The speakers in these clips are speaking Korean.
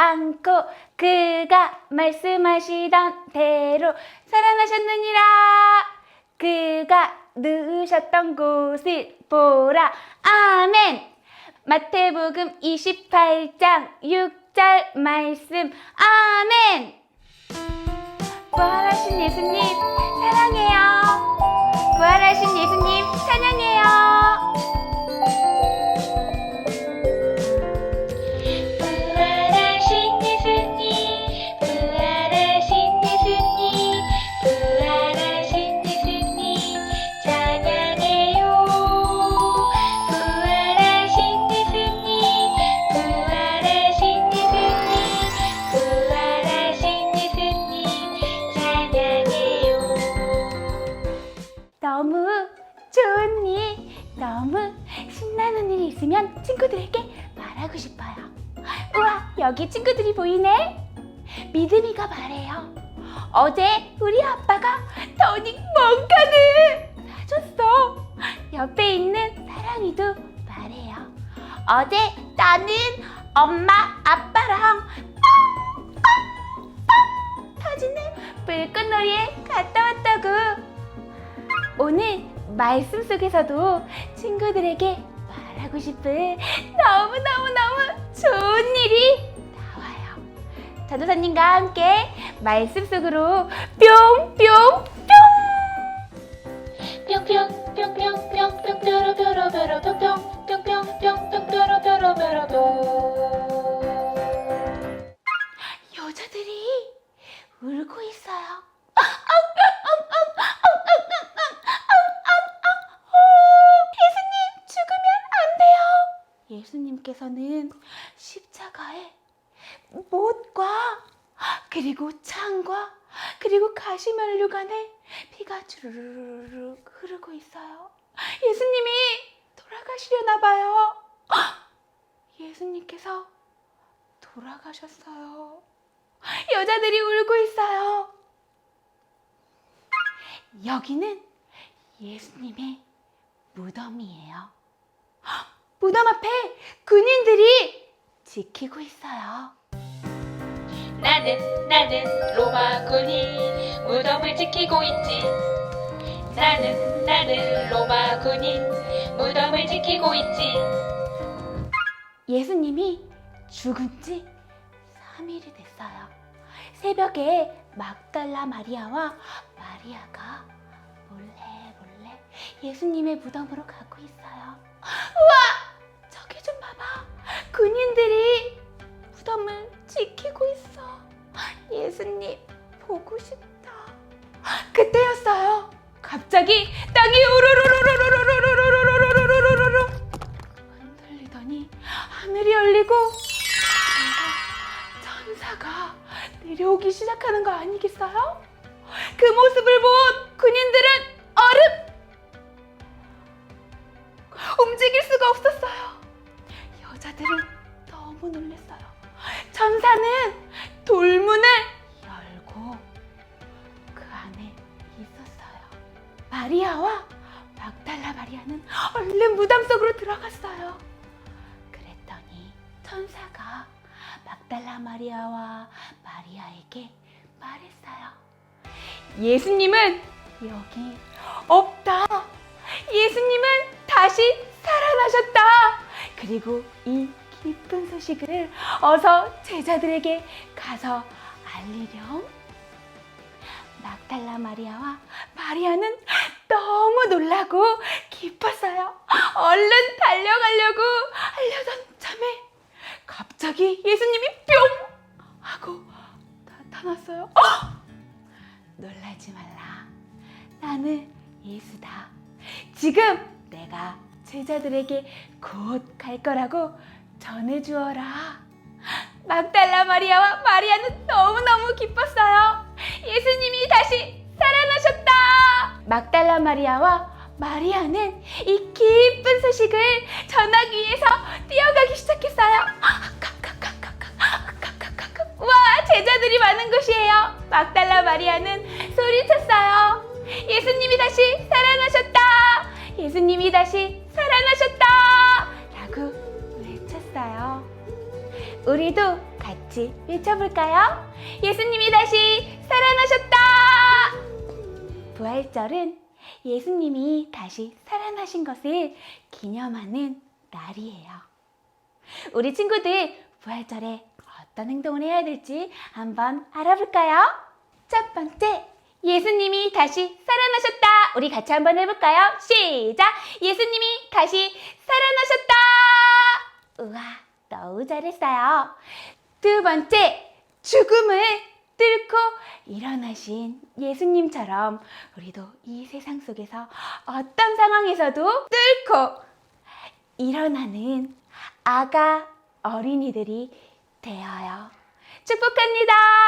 않고 그가 말씀하시던 대로 살아나셨느니라. 그가 누우셨던 곳을 보라. 아멘. 마태복음 28장 6절 말씀. 아멘. 부활하신 예수님 사랑해요. 부활하신 예수님 찬양해요. 친구들에게 말하고 싶어요. 우와, 여기 친구들이 보이네? 믿음이가 말해요. 어제 우리 아빠가 토닉 몽카를 사줬어. 옆에 있는 사랑이도 말해요. 어제 나는 엄마, 아빠랑 뻥뻥뻥 터지는 불꽃놀이에 갔다 왔다고. 오늘 말씀 속에서도 친구들에게 말 하고 싶은 너무너무너무 좋은 일이 나와요. 전도사님과 함께 말씀 속으로 뿅뿅 뿅! 뿅뿅 뿅뿅 뿅 뿅 뾰로뾰로뾰로 뿅뿅 뿅뿅 뿅 뿅 뾰로뾰로뾰로 뿅 그리고 창과 그리고 가시면류관에 피가 주르르르 흐르고 있어요. 예수님이 돌아가시려나 봐요. 예수님께서 돌아가셨어요. 여자들이 울고 있어요. 여기는 예수님의 무덤이에요. 무덤 앞에 군인들이 지키고 있어요. 나는 나는 로마 군인 무덤을 지키고 있지 나는 나는 로마 군인 무덤을 지키고 있지 예수님이 죽은 지 3일이 됐어요. 새벽에 막달라 마리아와 마리아가 몰래 몰래 예수님의 무덤으로 가고 있어요. 우와! 저기 좀 봐봐. 군인들이 무덤을 지키고 있어. 예수님 보고 싶다. 그때였어요. 갑자기 땅이 우르르르르르르르르르르르르르르 흔들리더니 하늘이 열리고 천사가 내려오기 시작하는 거 아니겠어요? 그 모습을 본 군인들은 마리아는 얼른 무덤 속으로 들어갔어요. 그랬더니 천사가 막달라 마리아와 마리아에게 말했어요. 예수님은 여기 없다. 예수님은 다시 살아나셨다. 그리고 이 기쁜 소식을 어서 제자들에게 가서 알리렴. 막달라 마리아와 마리아는 너무 놀라고 기뻤어요. 얼른 달려가려고 하려던 참에 갑자기 예수님이 뿅 하고 나타났어요. 어! 놀라지 말라. 나는 예수다. 지금 내가 제자들에게 곧 갈 거라고 전해주어라. 막달라 마리아와 마리아는 너무너무 기뻤어요. 예수님이 다시 살아나셨다. 막달라 마리아와 마리아는 이 기쁜 소식을 전하기 위해서 뛰어가기 시작했어요. 와, 제자들이 많은 곳이에요. 막달라 마리아는 소리쳤어요. 예수님이 다시 살아나셨다. 예수님이 다시 살아나셨다. 라고 외쳤어요. 우리도 같이 외쳐볼까요? 예수님이 다시 살아나셨다. 부활절은 예수님이 다시 살아나신 것을 기념하는 날이에요. 우리 친구들 부활절에 어떤 행동을 해야 될지 한번 알아볼까요? 첫 번째, 예수님이 다시 살아나셨다. 우리 같이 한번 해볼까요? 시작! 예수님이 다시 살아나셨다. 우와, 너무 잘했어요. 두 번째, 죽음을 뚫고 일어나신 예수님처럼 우리도 이 세상 속에서 어떤 상황에서도 뚫고 일어나는 아가 어린이들이 되어요. 축복합니다.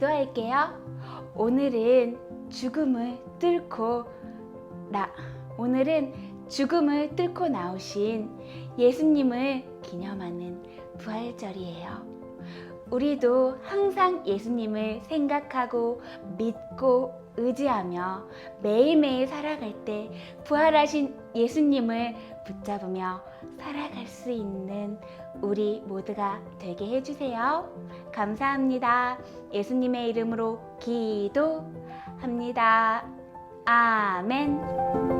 기도할게요. 오늘은 죽음을 뚫고 나 오늘은 죽음을 뚫고 나오신 예수님을 기념하는 부활절이에요. 우리도 항상 예수님을 생각하고 믿고 의지하며 매일매일 살아갈 때 부활하신 예수님을 붙잡으며 살아갈 수 있는 우리 모두가 되게 해주세요. 감사합니다. 예수님의 이름으로 기도합니다. 아멘.